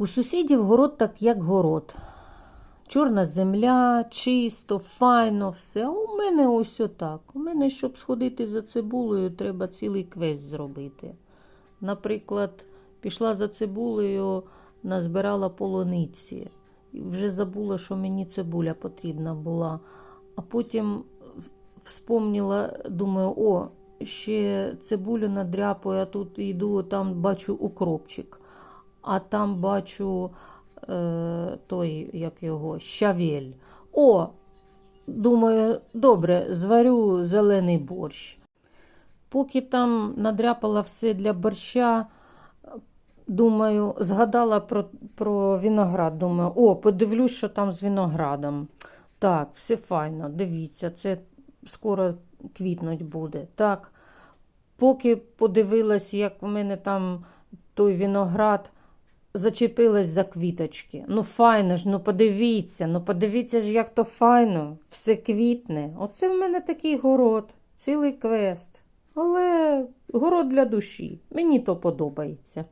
У сусідів город так як город. Чорна земля, чисто, файно, все. А у мене ось отак. У мене, щоб сходити за цибулею, треба цілий квест зробити. Наприклад, пішла за цибулею, назбирала полуниці. І вже забула, що мені цибуля потрібна була. А потім вспомнила, думаю, о, ще цибулю надряпаю, а тут йду, там бачу укропчик, а там бачу е, той, як його, щавель. О, думаю, добре, зварю зелений борщ. Поки там надряпала все для борща, думаю, згадала про, про виноград. Думаю, о, подивлюсь, що там з виноградом. Так, все файно, дивіться, це скоро квітнуть буде. Так, поки подивилась, як в мене там той виноград, зачепилась за квіточки. Ну, файно ж, ну подивіться, ну подивіться ж, як то файно, все квітне. Оце в мене такий город, цілий квест. Але город для душі. Мені то подобається.